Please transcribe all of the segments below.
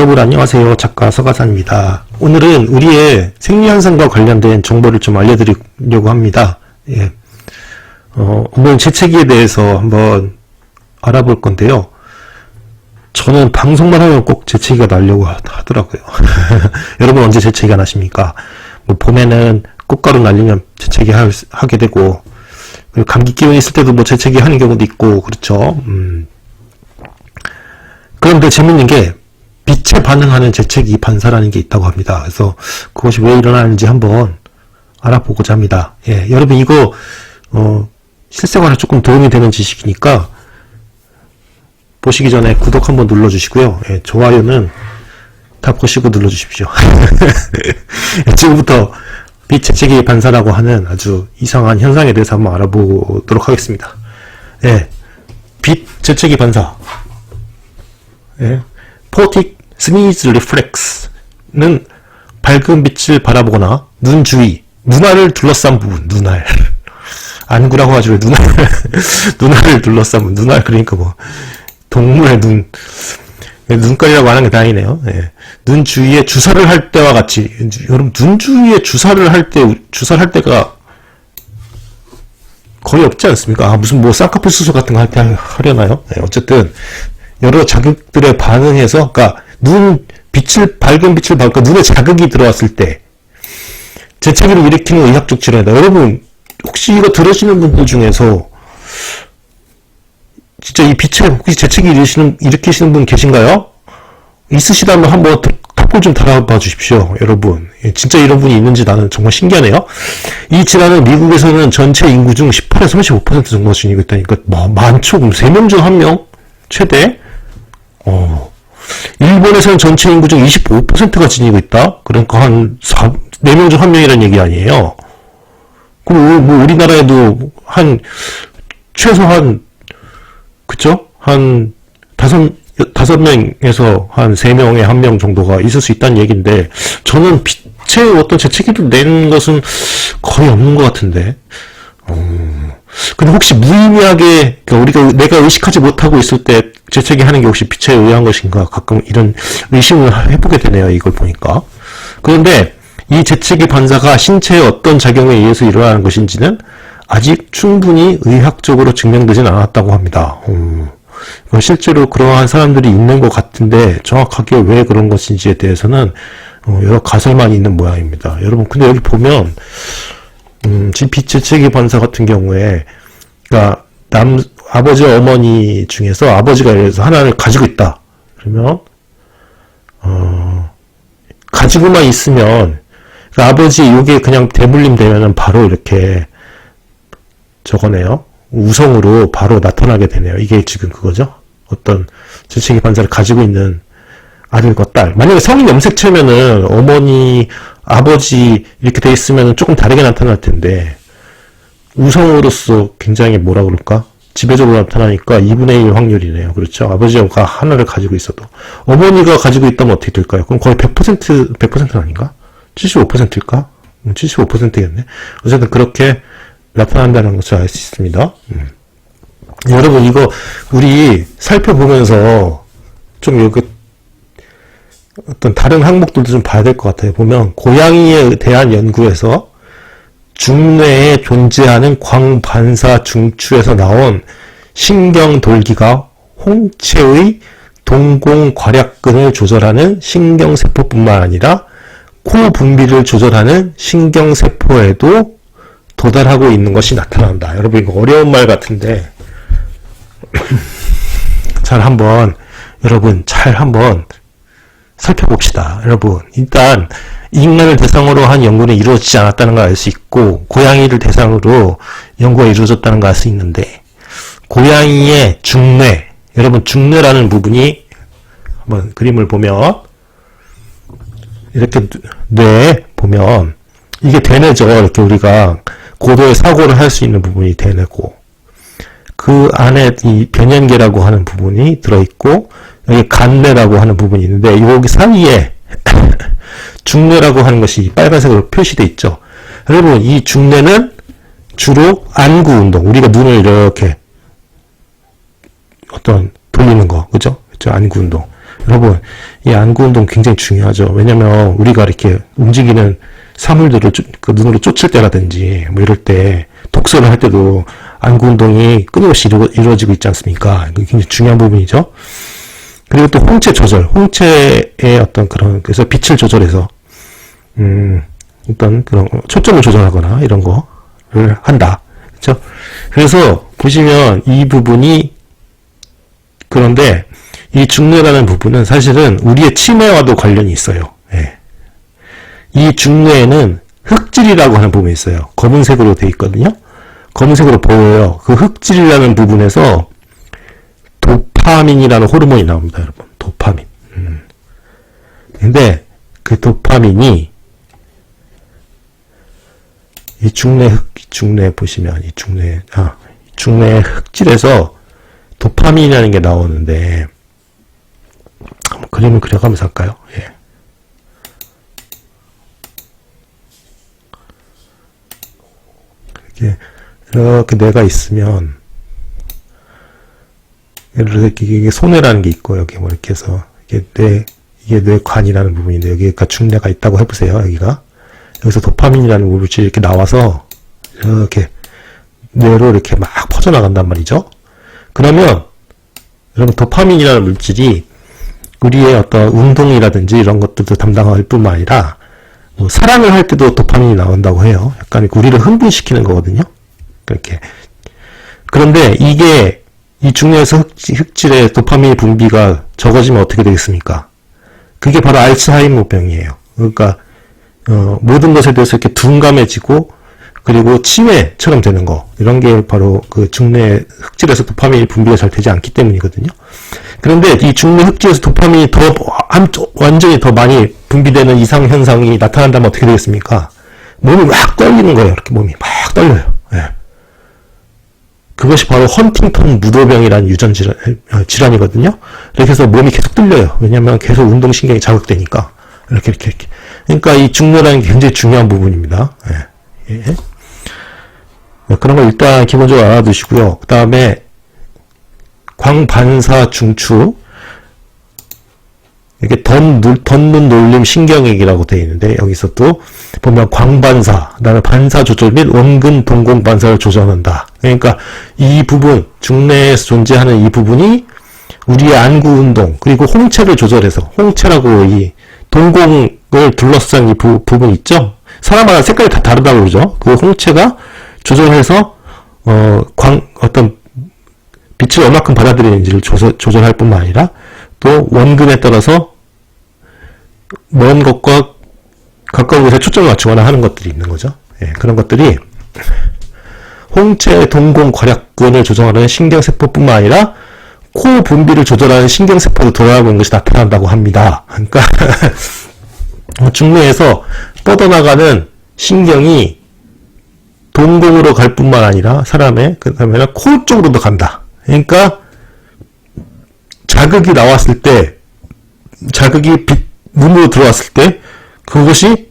네, 여러분 안녕하세요. 작가 서가산입니다. 오늘은 우리의 생리현상과 관련된 정보를 좀 알려드리려고 합니다. 예. 어, 오늘 재채기에 대해서 한번 알아볼 건데요. 저는 방송만 하면 꼭 재채기가 나려고 하- 하더라고요. 여러분 언제 재채기가 나십니까? 뭐 봄에는 꽃가루 날리면 재채기 할- 하게 되고, 감기 기운 있을 때도 뭐 재채기 하는 경우도 있고, 그렇죠. 음. 그런데 재밌는 게 빛에 반응하는 재채기 반사라는 게 있다고 합니다. 그래서 그것이 왜 일어나는지 한번 알아보고자 합니다. 예, 여러분 이거 어, 실생활에 조금 도움이 되는 지식이니까 보시기 전에 구독 한번 눌러주시고요. 예, 좋아요는 다 보시고 눌러주십시오. 예, 지금부터 빛 재채기 반사라고 하는 아주 이상한 현상에 대해서 한번 알아보도록 하겠습니다. 예, 빛 재채기 반사. 예. 포틱 스니즈 리플렉스는 밝은 빛을 바라보거나 눈 주위, 눈알을 둘러싼 부분, 눈알. 안구라고 하죠. 눈알, 눈알을 둘러싼 부분, 눈알 그러니까 뭐 동물의 눈, 예, 눈깔이라고 하는 게 다행이네요. 예. 눈 주위에 주사를 할 때와 같이 여러분 눈 주위에 주사를 할 때 주사를 할 때가 거의 없지 않습니까? 아, 무슨 뭐 쌍꺼풀 수술 같은 거 할 때 하려나요? 네, 어쨌든 여러 자극들에 반응해서, 그러니까 눈 빛을 밝은 빛을 받고 눈에 자극이 들어왔을 때 재채기를 일으키는 의학적 질환이다. 여러분 혹시 이거 들으시는 분들 중에서 진짜 이 빛에 혹시 재채기 일으키시는 일으키시는 분 계신가요? 있으시다면 한번 탑- 탑볼 좀 달아봐 주십시오, 여러분. 예, 진짜 이런 분이 있는지 나는 정말 신기하네요. 이 질환은 미국에서는 전체 인구 중 18에서 35% 정도가 지니고 있다니까 뭐, 많죠. 그럼 3명 중 1명? 최대? 어. 일본에서는 전체 인구 중 25%가 지니고 있다? 그러니까 한 4, 4명 중 1명이라는 얘기 아니에요. 그럼 우- 뭐 우리나라에도 한 최소 한 그쵸? 한 다섯 다섯 명에서 한 세 명에 한 명 정도가 있을 수 있다는 얘기인데 저는 빛의 어떤 재채기를 내는 것은 거의 없는 것 같은데. 어, 근데 혹시 무의미하게 그러니까 우리가 내가 의식하지 못하고 있을 때 재채기 하는 게 혹시 빛에 의한 것인가 가끔 이런 의심을 해보게 되네요. 이걸 보니까. 그런데 이 재채기 반사가 신체의 어떤 작용에 의해서 일어나는 것인지는 아직 충분히 의학적으로 증명되진 않았다고 합니다. 음, 실제로 그러한 사람들이 있는 것 같은데 정확하게 왜 그런 것인지에 대해서는 어, 여러 가설만 있는 모양입니다. 여러분, 근데 여기 보면 음, 빛재채기 반사 같은 경우에 그러니까 남 아버지 어머니 중에서 아버지가 예를 들어서 하나를 가지고 있다. 그러면 어, 가지고만 있으면 그 아버지 요게 그냥 대물림 되면은 바로 이렇게 저거네요. 우성으로 바로 나타나게 되네요. 이게 지금 그거죠. 어떤 재채기 반사를 가지고 있는 아들과 딸. 만약에 성인 염색체면은 어머니, 아버지 이렇게 돼 있으면은 조금 다르게 나타날 텐데 우성으로서 굉장히 뭐라 그럴까? 지배적으로 나타나니까 2분의 1 확률이네요. 그렇죠. 아버지가 하나를 가지고 있어도. 어머니가 가지고 있다면 어떻게 될까요? 그럼 거의 100%, 100%는 아닌가? 75%일까? 75%겠네. 어쨌든 그렇게 나타난다는 것을 알 수 있습니다. 음. 여러분, 이거, 우리 살펴보면서 좀 여기 어떤 다른 항목들도 좀 봐야 될 것 같아요. 보면, 고양이에 대한 연구에서 중뇌에 존재하는 광반사 중추에서 나온 신경돌기가 홍채의 동공괄약근을 조절하는 신경세포뿐만 아니라 코 분비를 조절하는 신경세포에도 도달하고 있는 것이 나타난다. 여러분 이거 어려운 말 같은데 잘 한번 여러분 잘 한번 살펴봅시다. 여러분 일단 인간을 대상으로 한 연구는 이루어지지 않았다는 걸 알 수 있고 고양이를 대상으로 연구가 이루어졌다는 걸 알 수 있는데 고양이의 중뇌 여러분 중뇌라는 부분이 한번 그림을 보면 이렇게 뇌 보면 이게 대뇌죠. 이렇게 우리가 고도의 사고를 할 수 있는 부분이 대뇌고 그 안에 이 변연계라고 하는 부분이 들어있고 여기 간뇌라고 하는 부분이 있는데 여기 사이에 중뇌라고 하는 것이 빨간색으로 표시돼 있죠. 여러분 이 중뇌는 주로 안구 운동 우리가 눈을 이렇게 어떤 돌리는 거 그죠? 그죠? 안구 운동 여러분, 이 안구 운동 굉장히 중요하죠. 왜냐면 우리가 이렇게 움직이는 사물들을 쫓- 그 눈으로 쫓을 때라든지 뭐 이럴 때 독서를 할 때도 안구 운동이 끊임없이 이루, 이루어지고 있지 않습니까? 굉장히 중요한 부분이죠. 그리고 또 홍채 조절, 홍채의 어떤 그런 그래서 빛을 조절해서 음 어떤 그런 초점을 조절하거나 이런 거를 한다. 그렇죠? 그래서 보시면 이 부분이 그런데 이 중뇌라는 부분은 사실은 우리의 치매와도 관련이 있어요. 예. 이 중뇌에는 흑질이라고 하는 부분이 있어요. 검은색으로 되어 있거든요. 검은색으로 보여요. 그 흑질이라는 부분에서 도파민이라는 호르몬이 나옵니다, 여러분. 도파민. 음. 근데 그 도파민이 이 중뇌 흑, 중뇌 보시면 이 중뇌, 아, 이 중뇌 흑질에서 도파민이라는 게 나오는데 한번 그림을 그려가면서 할까요? 예. 이렇게 이렇게 뇌가 있으면 예를 들어서 이게 손해라는 게 있고 여기 뭐 이렇게 해서 이게 뇌 이게 뇌관이라는 부분인데 여기가 중뇌가 있다고 해보세요 여기가 여기서 도파민이라는 물질이 이렇게 나와서 이렇게 뇌로 이렇게 막 퍼져나간단 말이죠. 그러면 여러분 도파민이라는 물질이 우리의 어떤 운동이라든지 이런 것들도 담당할 뿐만 아니라 뭐 사랑을 할 때도 도파민이 나온다고 해요. 약간 우리를 흥분시키는 거거든요. 그렇게. 그런데 이게 이 중뇌에서 흑질, 흑질 의 도파민 분비가 적어지면 어떻게 되겠습니까? 그게 바로 알츠하이머병이에요. 그러니까 어, 모든 것에 대해서 이렇게 둔감해지고 그리고 치매처럼 되는 거 이런 게 바로 그 중뇌 흑질에서 도파민이 분비가 잘 되지 않기 때문이거든요. 그런데 이 중뇌 흑질에서 도파민이 더 완전히 더 많이 분비되는 이상 현상이 나타난다면 어떻게 되겠습니까? 몸이 막 떨리는 거예요. 이렇게 몸이 막 떨려요. 예. 그것이 바로 헌팅턴 무도병이라는 유전 질환, 어, 질환이거든요. 이렇게 해서 몸이 계속 떨려요. 왜냐하면 계속 운동신경이 자극되니까. 이렇게, 이렇게, 이렇게. 그러니까 이 중뇌라는 게 굉장히 중요한 부분입니다. 예. 예. 네, 그런 걸 일단 기본적으로 알아두시고요. 그 다음에 광반사 중추 이게 덧, 눌- 덧는 놀림 신경액이라고 되어 있는데 여기서 또 보면 광반사, 그다음에 반사 조절 및 원근 동공 반사를 조절한다. 그러니까 이 부분 중뇌에서 존재하는 이 부분이 우리의 안구 운동 그리고 홍채를 조절해서 홍채라고 이 동공을 둘러싼 이 부, 부분 있죠. 사람마다 색깔이 다 다르다고 그러죠. 그 홍채가 조절해서 어, 광 어떤 빛을 얼마큼 받아들이는지를 조절, 조절할 뿐만 아니라 또 원근에 따라서 먼 것과 가까운 곳에 초점을 맞추거나 하는 것들이 있는 거죠. 예, 그런 것들이 홍채 동공 괄약근을 조정하는 신경세포뿐만 아니라 코 분비를 조절하는 신경세포도 돌아가고 있는 것이 나타난다고 합니다. 그러니까 중뇌에서 뻗어나가는 신경이 동공으로 갈 뿐만 아니라 사람의 그 다음에 코 쪽으로도 간다. 그러니까 자극이 나왔을 때 자극이 빛 눈으로 들어왔을 때 그것이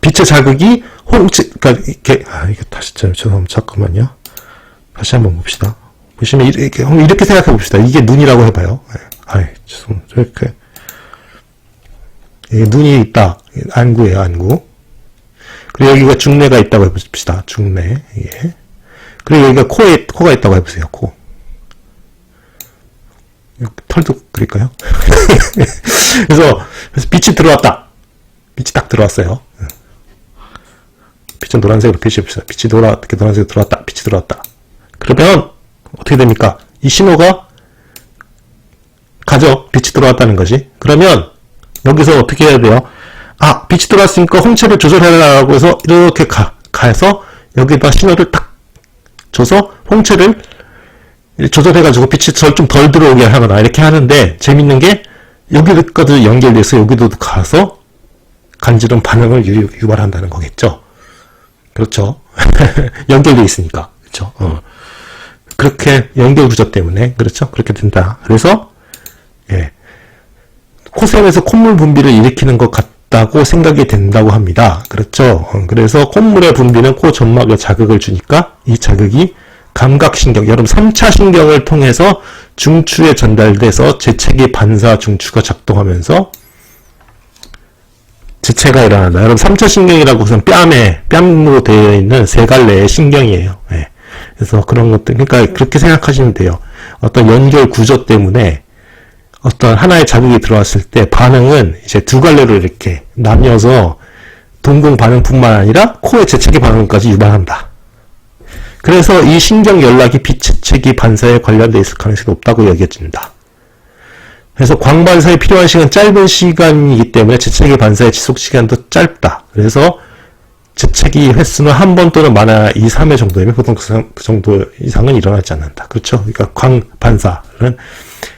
빛의 자극이 홍채 그러니까 이렇게 아 이게 다시 좀 죄송합니다 잠깐만요. 다시 한번 봅시다. 보시면 이렇게 이렇게 생각해 봅시다. 이게 눈이라고 해봐요. 예. 아이 죄송 이렇게. 이게 눈이 있다. 안구예요 안구. 그리고 여기가 중뇌가 있다고 해봅시다. 중뇌. 예. 그리고 여기가 코에 코가 있다고 해보세요 코 털도 그릴까요? 그래서, 그래서 빛이 들어왔다. 빛이 딱 들어왔어요. 빛은 노란색으로 표시해봅시다. 빛이 노라, 이렇게 노란색으로 들어왔다. 빛이 들어왔다. 그러면, 어떻게 됩니까? 이 신호가 가죠. 빛이 들어왔다는 것이. 그러면, 여기서 어떻게 해야 돼요? 아, 빛이 들어왔으니까 홍채를 조절해라라고 해서, 이렇게 가, 가서, 여기다 신호를 딱 줘서, 홍채를 조절해가지고 빛이 좀덜 들어오게 하거나 이렇게 하는데 재밌는 게 여기까지 연결돼서 여기도 가서 간지럼 반응을 유, 유발한다는 거겠죠. 그렇죠. 연결돼 있으니까. 그렇죠. 어. 그렇게 연결 구조 때문에 그렇죠. 그렇게 된다. 그래서 예. 코샘에서 콧물 분비를 일으키는 것 같다고 생각이 된다고 합니다. 그렇죠. 어, 그래서 콧물의 분비는 코 점막에 자극을 주니까 이 자극이 감각신경, 여러분 3차 신경을 통해서 중추에 전달돼서 재채기 반사 중추가 작동하면서 지체가 일어난다. 여러분 3차 신경이라고 해서 뺨에 뺨으로 되어 있는 세 갈래의 신경이에요. 예. 그래서 그런 것들 그러니까 그렇게 생각하시면 돼요. 어떤 연결 구조 때문에 어떤 하나의 자극이 들어왔을 때 반응은 이제 두 갈래로 이렇게 나뉘어서 동공 반응뿐만 아니라 코의 재채기 반응까지 유발한다. 그래서 이 신경 연락이 비재채기 반사에 관련돼 있을 가능성이 높다고 여겨집니다. 그래서 광반사에 필요한 시간 짧은 시간이기 때문에 재채기 반사의 지속 시간도 짧다. 그래서 재채기 횟수는 한 번 또는 많아 2, 3회 정도이면 보통 그, 상- 그 정도 이상은 일어나지 않는다. 그렇죠? 그러니까 광반사는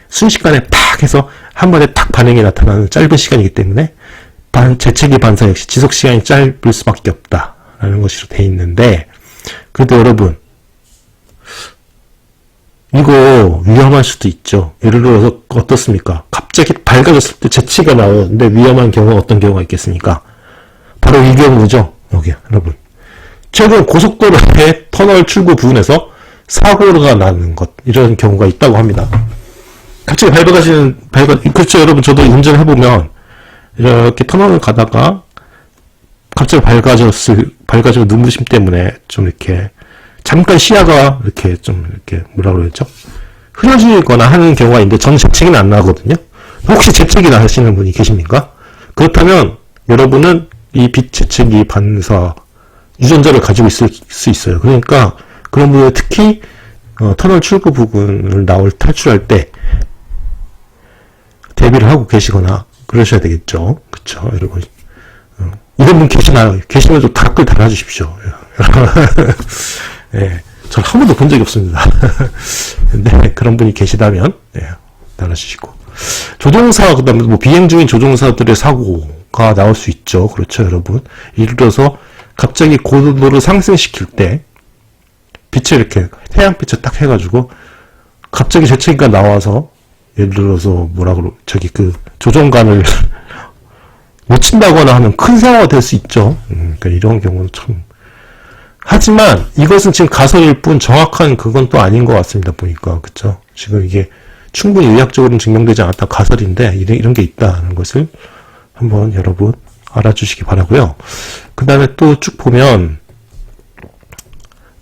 순식간에 팍 해서 한 번에 탁 반응이 나타나는 짧은 시간이기 때문에 반, 재채기 반사 역시 지속 시간이 짧을 수밖에 없다라는 것으로 돼 있는데 그래도 여러분 이거 위험할 수도 있죠. 예를 들어서 어떻습니까? 갑자기 밝아졌을 때 재치가 나오는데 위험한 경우가 어떤 경우가 있겠습니까? 바로 이 경우죠. 여기 여러분. 최근 고속도로 의 터널 출구 부근에서 사고가 나는 것 이런 경우가 있다고 합니다. 갑자기 밝아지는 밝아 그렇죠 여러분 저도 운전해 보면 이렇게 터널을 가다가 갑자기 밝아졌을 밝아지고 눈부심 때문에 좀 이렇게 잠깐 시야가 이렇게 좀 이렇게 뭐라 그러죠 흐려지거나 하는 경우가 있는데 저는 재채기는 안 나거든요. 혹시 재채기 나시는 분이 계십니까? 그렇다면 여러분은 이 빛 재채기 반사 유전자를 가지고 있을 수 있어요. 그러니까 그런 분들 특히 어, 터널 출구 부분을 나올 탈출할 때 대비를 하고 계시거나 그러셔야 되겠죠. 그쵸 여러분. 어, 이런 분 계시나요? 계시면 좀 댓글 달아주십시오. 예, 저는 한 번도 본 적이 없습니다. 근데 그런 분이 계시다면 예, 달아주시고 조종사 그 다음에 뭐 비행 중인 조종사들의 사고가 나올 수 있죠. 그렇죠, 여러분. 예를 들어서 갑자기 고도를 상승시킬 때 빛을 이렇게 태양빛을 딱 해가지고 갑자기 재채기가 나와서 예를 들어서 뭐라 그러 저기 그 조종관을 놓친다거나 하면 큰 사고가 될 수 있죠. 음, 그러니까 이런 경우는 참 하지만 이것은 지금 가설일 뿐 정확한 그건 또 아닌 것 같습니다. 보니까 그쵸? 지금 이게 충분히 의학적으로는 증명되지 않았다 가설인데 이런, 이런 게 있다는 것을 한번 여러분 알아주시기 바라고요. 그 다음에 또 쭉 보면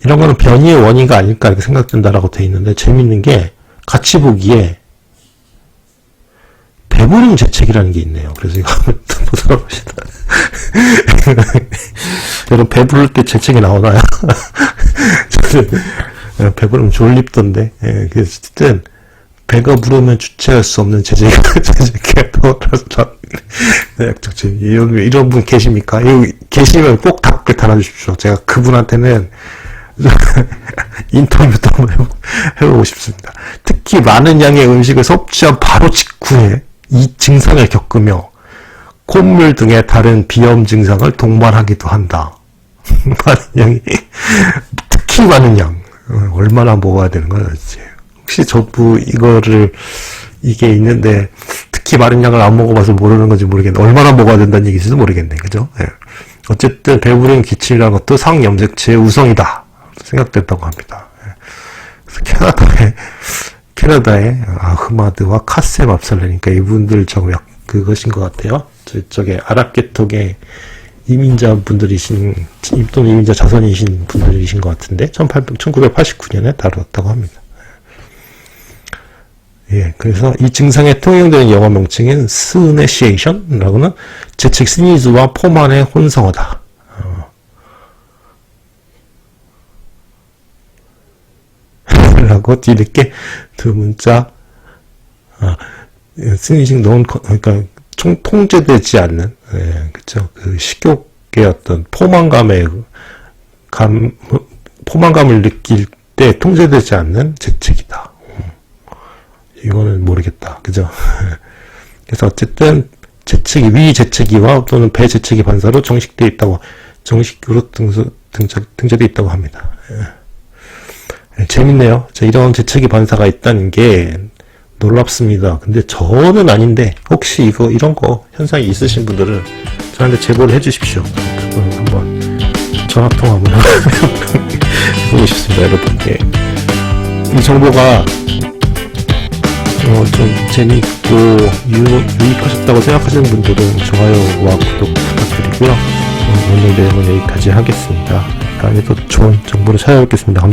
이런 거는 변이의 원인가 아닐까 이렇게 생각된다라고 돼 있는데 재밌는 게 같이 보기에 배부림 재채기라는 게 있네요. 그래서 이거 한번 보도록 합시다. 여러분 배부를 때 재채기 나오나요? 저는 배부르면 졸립던데. 예, 그래서 어쨌든 배가 부르면 주체할 수 없는 재채기가 재채기가 떠올라서. 이런 이런 분 계십니까? 여기 계시면 꼭 댓글 달아주십시오. 제가 그분한테는 인터뷰도 한번 해보, 해보고 싶습니다. 특히 많은 양의 음식을 섭취한 바로 직후에 이 증상을 겪으며 콧물 등의 다른 비염 증상을 동반하기도 한다. 많은 양이 특히 많은 양 어, 얼마나 먹어야 되는 거야 도대체. 혹시 저부 이거를 이게 있는데 특히 많은 양을 안 먹어봐서 모르는 건지 모르겠네. 얼마나 먹어야 된다는 얘기인지도 모르겠네. 그죠? 예. 어쨌든 배부른 기침이라는 것도 상염색체의 우성이다 생각됐다고 합니다. 예. 그래서 캐나다의 캐나다의 아흐마드와 카셈 압살레니까 이분들 저거 약 그것인 것 같아요. 저쪽에 아랍계통의 이민자 분들이신 또는 이민자 자손이신 분들이신 것 같은데 1800, 1989년에 다루었다고 합니다. 예, 그래서 이 증상에 통용되는 영어 명칭인 스네시에이션라고는 재채기 스니즈와 포만의 혼성어다. 어. 라고 이렇게 두 문자 아, 스니징 논 그러니까 총, 통제되지 않는 예, 그쵸 그 식욕의 어떤 포만감의 감 포만감을 느낄 때 통제되지 않는 재채기다. 이거는 모르겠다. 그죠? 그래서 어쨌든 재채기, 위 재채기와 또는 배 재채기 반사로 정식되어 있다고, 정식으로 등수, 등재, 등재되어 있다고 합니다. 예. 예, 재밌네요. 자, 이런 재채기 반사가 있다는 게 놀랍습니다. 근데 저는 아닌데, 혹시 이거, 이런 거 현상이 있으신 분들은 저한테 제보를 해 주십시오. 그걸 한번 전화 통화 한번 해보고 싶습니다, 여러분. 예. 이 정보가 어, 좀 재미있고 유, 유익하셨다고 생각하시는 분들은 좋아요와 구독 부탁드리고요. 어, 오늘 내용은 여기까지 하겠습니다. 다음에 또 좋은 정보로 찾아뵙겠습니다. 감사합니다.